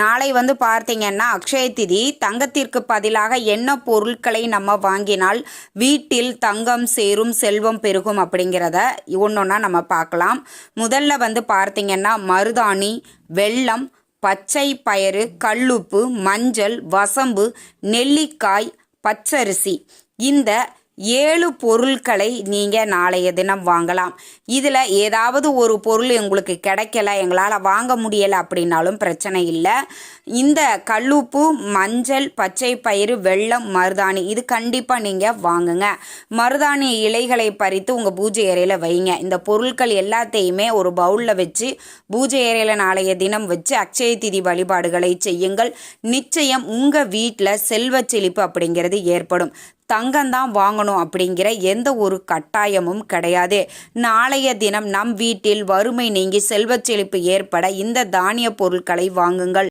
நாளை வந்து பார்த்தீங்கன்னா அக்ஷய திதி தங்கத்திற்கு பதிலாக என்ன பொருட்களை நம்ம வாங்கினால் வீட்டில் தங்கம் சேரும் செல்வம் பெருகும் அப்படிங்கிறத ஒன்றொன்னா நம்ம பார்க்கலாம். முதல்ல வந்து பார்த்தீங்கன்னா மருதாணி வெள்ளம் பச்சை பயறு கல்லுப்பு மஞ்சள் வசம்பு நெல்லிக்காய் பச்சரிசி. இந்த ஏழு பொருட்களை நீங்கள் நாளைய தினம் வாங்கலாம். இதில் ஏதாவது ஒரு பொருள் உங்களுக்கு கிடைக்கல எங்களால் வாங்க முடியலை அப்படின்னாலும் பிரச்சனை இல்லை. இந்த கல்லுப்பு மஞ்சள் பச்சை பயிறு வெள்ளம் மருதாணி இது கண்டிப்பாக நீங்கள் வாங்குங்க. மருதாணி இலைகளை பறித்து உங்கள் பூஜை அறையில் வைங்க. இந்த பொருட்கள் எல்லாத்தையுமே ஒரு பவுலில் வச்சு பூஜை அறையில் நாளைய தினம் வச்சு அக்ஷய திதி வழிபாடுகளை செய்யுங்கள். நிச்சயம் உங்கள் வீட்டில் செல்வ செழிப்பு அப்படிங்கிறது ஏற்படும். தங்கம்தான் வாங்கணும் அப்படிங்கிற எந்த ஒரு கட்டாயமும் கிடையாது. நாளைய தினம் நம் வீட்டில் வறுமை நீங்கி செல்வச் செழிப்பு ஏற்பட இந்த தானிய பொருட்களை வாங்குங்கள்.